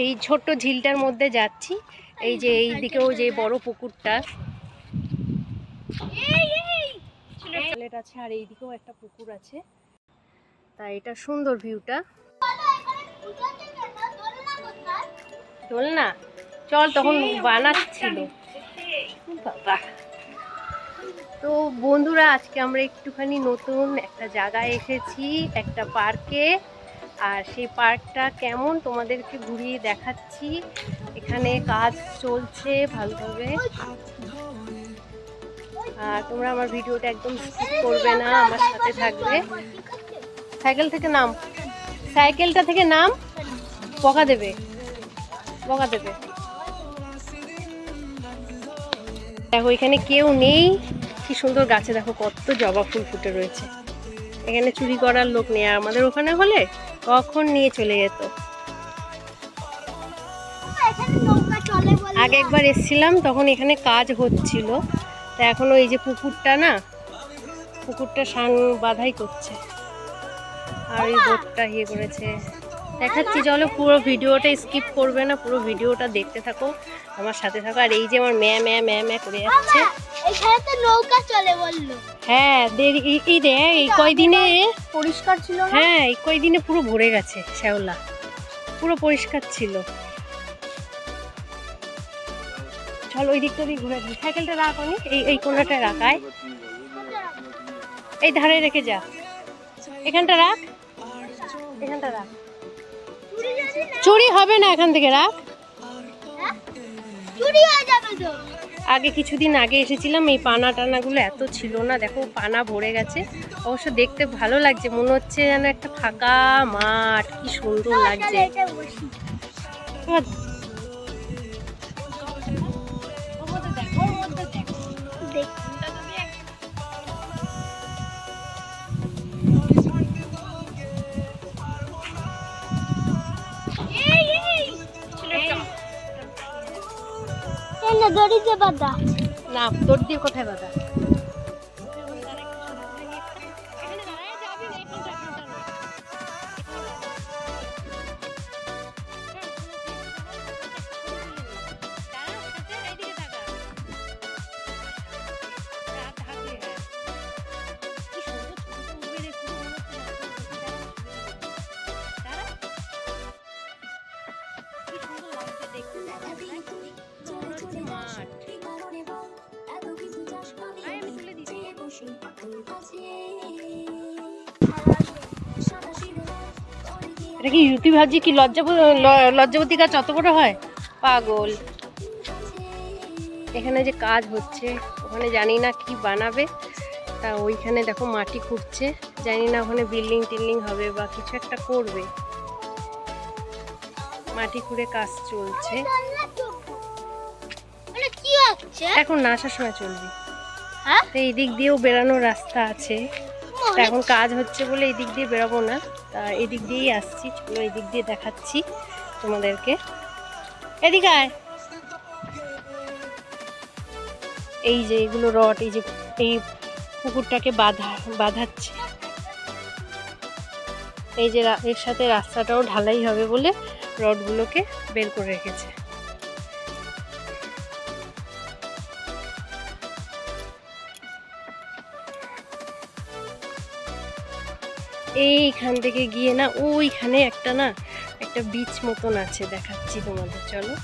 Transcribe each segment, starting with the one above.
এই ছোট্ট ঝিলটার মধ্যে যাচ্ছি। এই যে এই দিকেও যে বড় পুকুরটা। আছে আর এই দিকেও একটা পুকুর আছে। তা এটা সুন্দর ভিউটা। চল না চল তখন বানাচ্ছিল। বাবা। তো বন্ধুরা আজকে আমরা একটুখানি নতুন একটা জায়গায় এসেছি একটা পার্কে। আর সেই পার্কটা কেমন তোমাদেরকে ঘুরিয়ে দেখাচ্ছি। এখানে কাজ চলছে ভালোভাবে। আর তোমরা আমার ভিডিওটা একদম স্কিপ করবে না, আমার সাথে থাকবে। সাইকেল থেকে নাম। সাইকেলটা থেকে নাম বকা দেবে। বকা দেবে। দেখো, এখানে কেউ নেই। কি সুন্দর গাছে দেখো কত জবা ফুল ফুটে রয়েছে। এখানে চুরি করার লোক নেই। আমাদের ওখানে হলে কখন নিয়ে চলে যেত? আগে একবার এসছিলাম তখন এখানে কাজ হচ্ছিল। তা এখন ওই যে পুকুরটা না পুকুরটা সান বাধাই করছে। আর এই বোটটা ইয়ে করেছে। দেখাচ্ছি চলো পুরো ভিডিওটা স্কিপ করবে না পুরো ভিডিওটা দেখতে থাকো আমার সাথে থাকো। আর এই যে আমার ম্যা ম্যা ম্যা ম্যা করে যাচ্ছে এখানে তো নৌকা চলে বলল। হ্যাঁ এই- দেখ এই কয়দিনে পরিষ্কার ছিল হ্যাঁ এই কয়দিনে পুরো ভরে গেছে শ্যাওলা। পুরো পরিষ্কার ছিল। চল ওই দিকটা দিয়ে ঘুরে দিই সাইকেলটা রাখ অনেক এই এই কোনাটায় রাখায় এই ধারে রেখে যা। এখানটা রাখ। এখানটা রাখ। চুরি হবে না এখান থেকে রাখ। হ্যাঁ? চুরি হয়ে যাবে তো। আগে কিছুদিন আগে এসেছিলাম এই পানা টানাগুলো এত ছিল না দেখো পানা ভরে গেছে। অবশ্য দেখতে ভালো লাগছে মনে হচ্ছে যেন একটা ফাঁকা মাঠ কি সুন্দর লাগছে। দেখ দড়ি দিয়ে বাদা না তোর দিয়ে কোথায় বাধা? এটা কি রুটি ভাবছি কি লজ্জা লজ্জাবতী গাছ অত বড় হয়? পাগল। এখানে যে কাজ হচ্ছে ওখানে জানি না কি বানাবে। তা ওইখানে দেখো মাটি খুঁড়ছে। জানি না ওখানে বিল্ডিং টিল্ডিং হবে বা কিছু একটা করবে। মাটি খুঁড়ে কাজ চলছে। মানে কি এখন না আসার সময় চলবে। হ্যাঁ? এই দিক দিয়েও বেরানোর রাস্তা আছে। তা এখন কাজ হচ্ছে বলে এই দিক দিয়ে বেরোবো না। তা এদিক দিয়েই আসছি, চলো এই দিক দিয়ে দেখাচ্ছি তোমাদেরকে। এদিকে আয়। এই যে এগুলো রড, এই যে এই পুকুরটাকে বাধা, বাঁধাচ্ছে। এই যে এর সাথে রাস্তাটাও ঢালাই হবে বলে রডগুলোকে বের করে রেখেছে। এইখান থেকে গিয়ে না, ওইখানে একটা না, একটা বিচ মতন আছে, দেখাচ্ছি তোমাদের, চলো।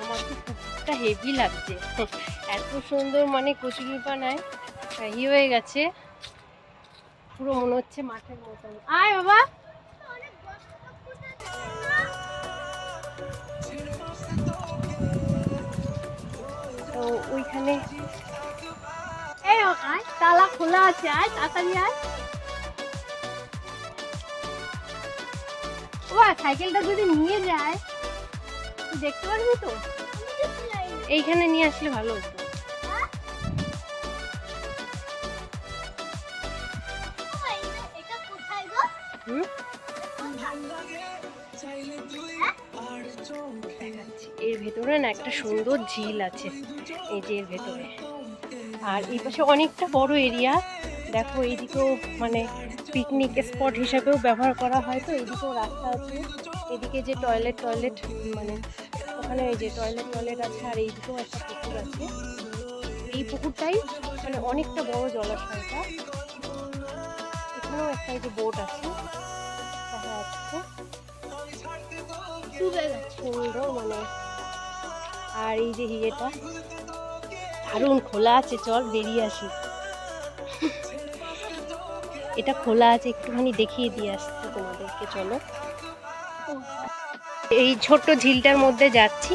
আমার তো খুবটা হেভি লাগছে। এত সুন্দর মানে কচুরি পানায় ই হয়ে গেছে। পুরো মনে হচ্ছে মাঠের মতন। আয় বাবা! তো ওইখানে আয়, তালা খোলা আছে, আয়, তাড়াতাড়ি আয়। ও সাইকেলটা যদি নিয়ে যায় দেখতে পারবি তো? এইখানে নিয়ে আসলে ভালো হতো। এর ভেতরে না একটা সুন্দর ঝিল আছে। এই যে এর ভেতরে। আর এই পাশে অনেকটা বড় এরিয়া। দেখো এইদিকেও মানে পিকনিক স্পট হিসাবেও ব্যবহার করা হয়। তো এইদিকেও রাস্তা আছে। এদিকে যে টয়লেট টয়লেট মানে ওখানে এই যে টয়লেট টয়লেট আছে আর এইদিকেও একটা পুকুর আছে। এই পুকুরটাই মানে অনেকটা বড় জলাশয়টা। এখানেও একটা এই যে বোট আছে। দেখা যাচ্ছে। সুন্দর মানে। আর এই যে ইয়েটা দারুণ খোলা আছে, চল বেরিয়ে আসি। এটা খোলা আছে, একটুখানি দেখিয়ে দিয়ে আসছি তোমাদেরকে, চলো। এই ছোট্ট ঝিলটার মধ্যে যাচ্ছি।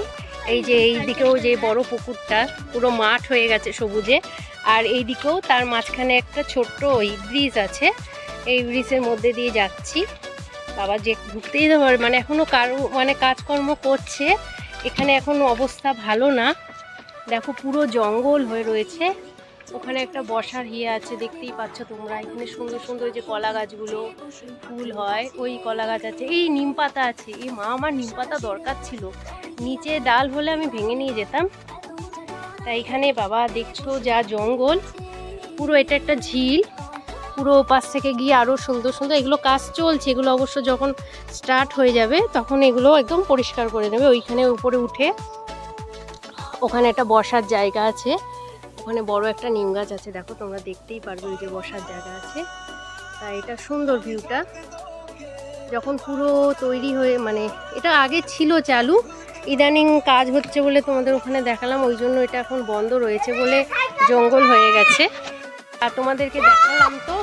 এই যে এই দিকেও যে বড় পুকুরটা, পুরো মাঠ হয়ে গেছে সবুজে। আর এই দিকেও তার মাঝখানে একটা ছোট্ট ওই ব্রিজ আছে। এই ব্রিজের মধ্যে দিয়ে যাচ্ছি। বাবা, যে ঢুকতেই তো মানে এখনও কারও মানে কাজকর্ম করছে। এখানে এখনও অবস্থা ভালো না। দেখো, পুরো জঙ্গল হয়ে রয়েছে। ওখানে একটা বসার ইয়ে আছে, দেখতেই পাচ্ছ তোমরা। এখানে সুন্দর সুন্দর যে কলা গাছগুলো, ফুল হয়, ওই কলা গাছ আছে। এই নিম পাতা আছে। এই মা, আমার নিম পাতা দরকার ছিল। নিচে ডাল হলে আমি ভেঙে নিয়ে যেতাম। তা এখানে বাবা দেখছ যা জঙ্গল। পুরো এটা একটা ঝিল। পুরো পাশ থেকে গিয়ে আরও সুন্দর সুন্দর এগুলো কাজ চলছে। এগুলো অবশ্য যখন স্টার্ট হয়ে যাবে, তখন এগুলো একদম পরিষ্কার করে নেবে ওইখানে উপরে উঠে ওখানে একটা বসার জায়গা আছে। ওখানে বড় একটা নিম গাছ আছে, দেখো তোমরা দেখতেই পারবে যে বসার জায়গা আছে। তা এটা সুন্দর ভিউটা যখন পুরো তৈরি হয়ে মানে এটা আগে ছিল চালু, ইদানিং কাজ হচ্ছে বলে তোমাদের ওখানে দেখালাম, ওই জন্য এটা এখন বন্ধ রয়েছে বলে জঙ্গল হয়ে গেছে। আর তোমাদেরকে দেখালাম তো,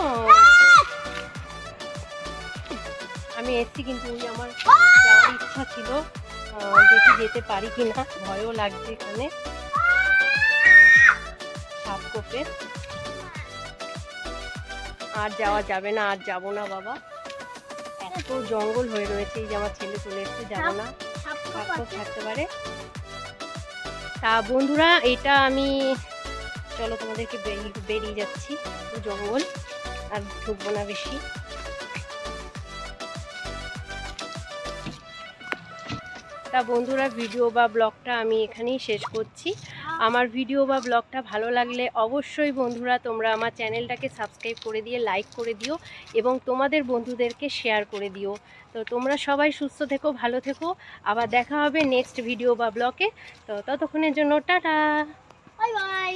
আমি এসছি কিন্তু আমার যাওয়ার ইচ্ছা ছিল। দেখি যেতে পারি কি না ভয়ও লাগছে এখানে। সাপ কোপে। আর যাওয়া যাবে না আর যাব না বাবা। এত জঙ্গল হয়ে রয়েছে এই যে আমার ছেলে চলে এসছে যাব না। সাপ থাকতে পারে। তা বন্ধুরা এটা আমি চলো তোমাদেরকে বেরিয়ে বেরিয়ে যাচ্ছি। জঙ্গল আর ঢুকবো না বেশি। তা বন্ধুরা ভিডিও বা ব্লগটা আমি এখানেই শেষ করছি। আমার ভিডিও বা ব্লগটা ভালো লাগলে অবশ্যই বন্ধুরা, তোমরা আমার চ্যানেলটাকে সাবস্ক্রাইব করে দিয়ে লাইক করে দিও এবং তোমাদের বন্ধুদেরকে শেয়ার করে দিও। তো তোমরা সবাই সুস্থ থেকো, ভালো থেকো। আবার দেখা হবে নেক্সট ভিডিও বা ব্লকে তো ততক্ষণের জন্য টাটা। Bye bye